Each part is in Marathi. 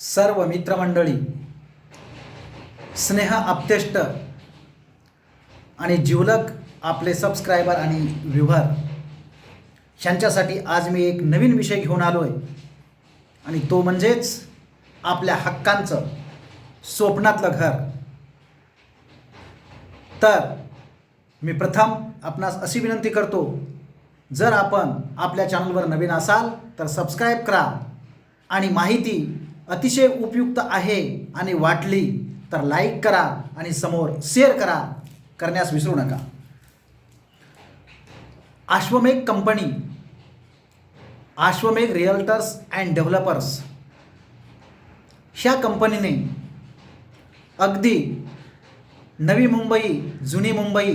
सर्व मित्रमंडळी स्नेह आप्तेष्ट आणि जिवलक आपले सबस्क्रायबर आणि व्ह्युव्हर ह्यांच्यासाठी आज मी एक नवीन विषय घेऊन आलो आहे आणि तो म्हणजेच आपल्या हक्कांचं स्वप्नातलं घर. तर मी प्रथम आपणास अशी विनंती करतो जर आपण आपल्या चॅनलवर नवीन असाल तर सबस्क्राईब करा. आणि माहिती अतिशय उपयुक्त आहे आणि वाटली तर लाईक करा आणि समोर शेअर करा. करण्यास विसरू नका. Ashwamedh company Ashwamedh realtors and developers ह्या कंपनीने अगदी नवी मुंबई जुनी मुंबई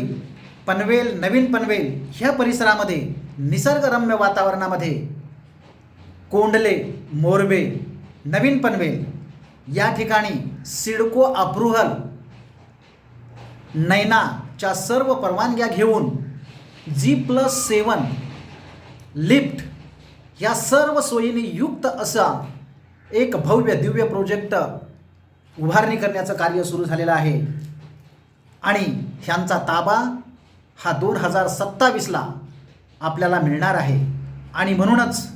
पनवेल नवीन पनवेल ह्या परिसरामध्ये निसर्गरम्य वातावरणामध्ये कोंडले मोरबे नवीन पनवेल या ठिकाणी सिडको अप्रुव्हल नैनाच्या सर्व परवानग्या घेऊन जी प्लस सेवन लिफ्ट या सर्व सोयीने युक्त असा एक भव्य दिव्य प्रोजेक्ट उभारणी करण्याचं कार्य सुरू झालेलं आहे. आणि ह्यांचा ताबा हा दोन हजार सत्तावीसला आपल्याला मिळणार आहे. आणि म्हणूनच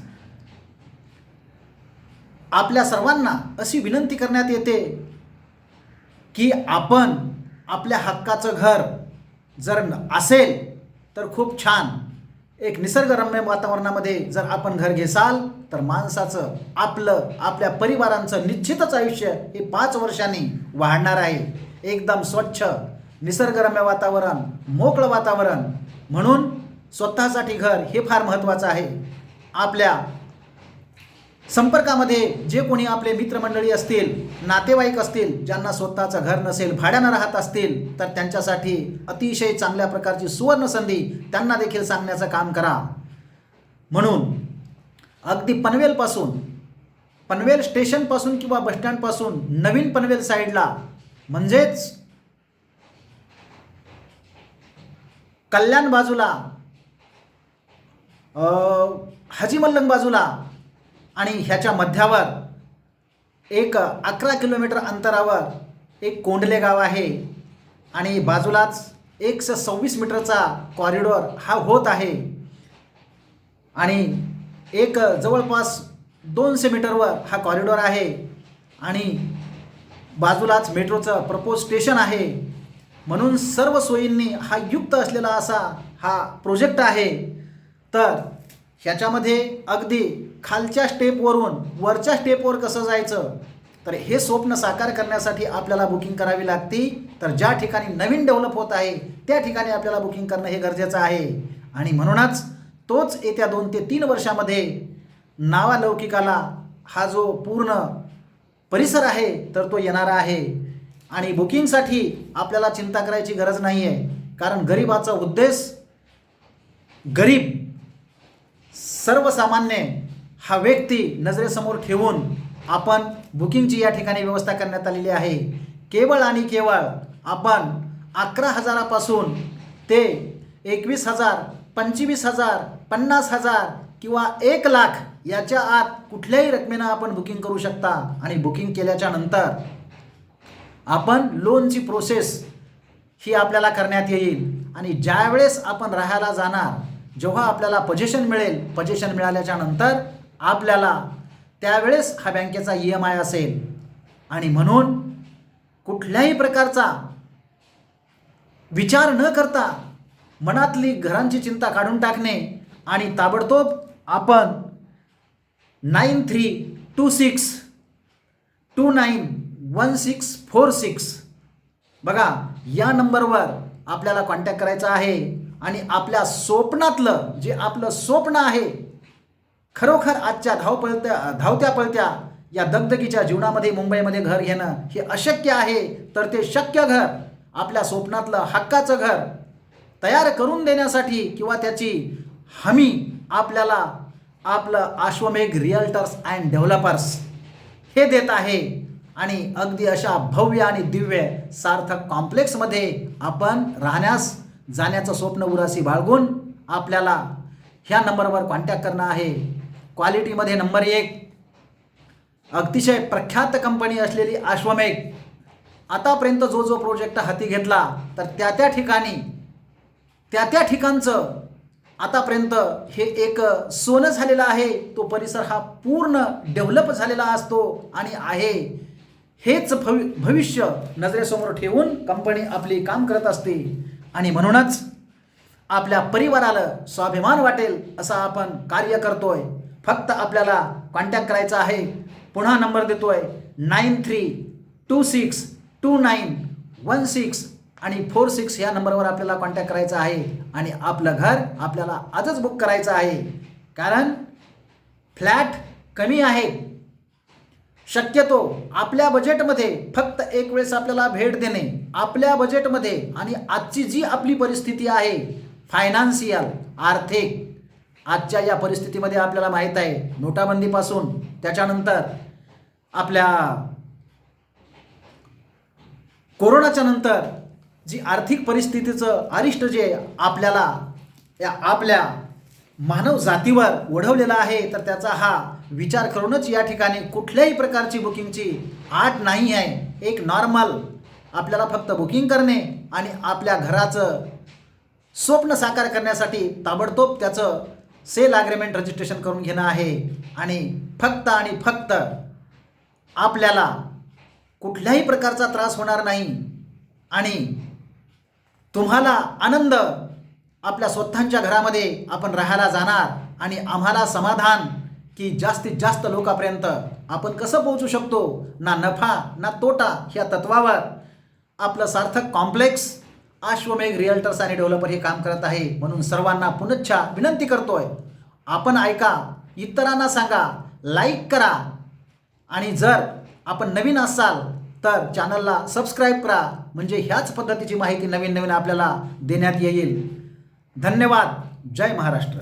आपल्या सर्वांना अशी विनंती करण्यात येते की आपण आपल्या हक्काचं घर जर असेल तर खूप छान. एक निसर्गरम्य वातावरणामध्ये जर आपण घर घेसाल तर माणसाचं आपलं आपल्या परिवारांचं निश्चितच आयुष्य हे पाच वर्षांनी वाढणार आहे. एकदम स्वच्छ निसर्गरम्य वातावरण मोकळं वातावरण. म्हणून स्वतःसाठी घर हे फार महत्त्वाचं आहे. आपल्या संपर्कामध्ये जे कोणी आपले मित्रमंडळी असतील नातेवाईक असतील ज्यांना स्वतःचं घर नसेल भाड्यानं राहत असतील तर त्यांच्यासाठी अतिशय चांगल्या प्रकारची सुवर्ण संधी त्यांना देखील सांगण्याचं काम करा. म्हणून अगदी पनवेलपासून पनवेल स्टेशनपासून किंवा बसस्टँडपासून नवीन पनवेल साईडला म्हणजेच कल्याण बाजूला हजी मल्लंग बाजूला आणि ह्याच्या मध्यावर एक अकरा किलोमीटर अंतरावर एक कोंडले गाव आहे. आणि बाजूलाच एकशे सव्वीस मीटरचा कॉरिडॉर हा होत आहे. आणि एक जवळपास दोनशे मीटरवर हा कॉरिडॉर आहे. आणि बाजूलाच मेट्रोचं प्रपोज स्टेशन आहे. म्हणून सर्व सोयींनी हा युक्त असलेला असा हा प्रोजेक्ट आहे. तर ह्याच्यामध्ये अगदी खालच्या स्टेपवरून वरच्या स्टेपवर कसं जायचं? तर हे स्वप्न साकार करण्यासाठी आपल्याला बुकिंग करावी लागती. तर ज्या ठिकाणी नवीन डेव्हलप होत आहे त्या ठिकाणी आपल्याला बुकिंग करणं हे गरजेचं आहे. आणि म्हणूनच तोच येत्या दोन ते तीन वर्षामध्ये नावालौकिकाला हा जो पूर्ण परिसर आहे तर तो येणारा आहे. आणि बुकिंगसाठी आपल्याला चिंता करायची गरज नाही आहे कारण गरिबाचा उद्देश गरीब सर्वसामान्य हा व्यक्ती नजरेसमोर ठेवून आपण बुकिंगची या ठिकाणी व्यवस्था करण्यात आलेली आहे. केवळ आणि केवळ आपण अकरा हजारापासून ते एकवीस हजार पंचवीस हजार पन्नास हजार किंवा एक लाख याच्या आत कुठल्याही रकमेनं आपण बुकिंग करू शकता. आणि बुकिंग केल्याच्यानंतर आपण लोनची प्रोसेस ही आपल्याला करण्यात येईल. आणि ज्यावेळेस आपण राहायला जाणार जेव्हा आपल्याला पजेशन मिळेल पजेशन मिळाल्याच्या नंतर आपल्याला त्यावेळेस हा बँकेचा ई एम आय असेल. आणि म्हणून कुठल्याही प्रकारचा विचार न करता मनातली घरांची चिंता काढून टाकणे आणि ताबडतोब आपण nine three two six two nine one six four six बघा या नंबरवर आपल्याला कॉन्टॅक्ट करायचा आहे. आणि आपल्या स्वप्नातलं जे आपलं स्वप्न आहे खरोखर आजच्या धावपळत्या धावत्या पळत्या या दगदगीच्या जीवनामध्ये मुंबईमध्ये घर घेणं हे अशक्य आहे तर ते शक्य घर आपल्या स्वप्नातलं हक्काचं घर तयार करून देण्यासाठी किंवा त्याची हमी आपल्याला आपलं आश्वमेघ रिअल्टर्स अँड डेव्हलपर्स हे देत आहे. आणि अगदी अशा भव्य आणि दिव्य सार्थक कॉम्प्लेक्समध्ये आपण राहण्यास जाण्याचं स्वप्न उरासी बाळगून आपल्याला ह्या नंबरवर कॉन्टॅक्ट करणं आहे. क्वालिटीमध्ये नंबर एक. अतिशय प्रख्यात कंपनी असलेली अश्वमेघ. आतापर्यंत जो जो प्रोजेक्ट हाती घेतला तर त्या त्या ठिकाणी त्या त्या ठिकाणचं आतापर्यंत हे एक सोनं झालेलं आहे. तो परिसर हा पूर्ण डेव्हलप झालेला असतो आणि आहे. हेच भवि भविष्य नजरेसमोर ठेवून कंपनी आपली काम करत असते. आणि म्हणूनच आपल्या परिवाराला स्वाभिमान वाटेल असं आपण कार्य करतोय. फक्त आपल्याला कॉन्टॅक्ट करायचा आहे. पुन्हा नंबर देतोय. Nine three two six two nine one six आणि फोर सिक्स ह्या नंबरवर आपल्याला कॉन्टॅक्ट करायचा आहे. आणि आपलं घर आपल्याला आजच बुक करायचं आहे. कारण फ्लॅट कमी आहे. शक्यतो आपल्या बजेटमध्ये फक्त एक वेळेस आपल्याला भेट देणे आपल्या बजेटमध्ये आणि आजची जी आपली परिस्थिती आहे फायनान्शियल आर्थिक आजच्या या परिस्थितीमध्ये आपल्याला माहीत आहे नोटाबंदीपासून त्याच्यानंतर आपल्या कोरोनाच्या नंतर जी आर्थिक परिस्थितीचं अरिष्ट जे आपल्याला या आपल्या मानव जातीवर ओढवलेला आहे तर त्याचा हा विचार करूनच या ठिकाणी कुठल्याही प्रकारची बुकिंगची आट नाही आहे. एक नॉर्मल आपल्याला फक्त बुकिंग करणे आणि आपल्या घराचं स्वप्न साकार करण्यासाठी ताबडतोब त्याचं सेल ॲग्रीमेंट रजिस्ट्रेशन करून घेणं आहे. आणि फक्त आणि फक्त आपल्याला कुठल्याही प्रकारचा त्रास होणार नाही. आणि तुम्हाला आनंद आपल्या स्वतःच्या घरामध्ये आपण राहायला जाणार आणि आम्हाला समाधान की जास्तीत जास्त लोकांपर्यंत आपण कसं पोहोचू शकतो? ना नफा ना तोटा ह्या तत्वावर आपलं सार्थक कॉम्प्लेक्स अश्वमेघ रिअल्टर्स आणि डेव्हलपर हे काम करत आहे. म्हणून सर्वांना पुनच्छा विनंती करतोय आपण ऐका इतरांना सांगा लाईक करा. आणि जर आपण नवीन असाल तर चॅनलला सबस्क्राईब करा. म्हणजे ह्याच पद्धतीची माहिती नवीन नवीन आपल्याला देण्यात येईल. धन्यवाद. जय महाराष्ट्र.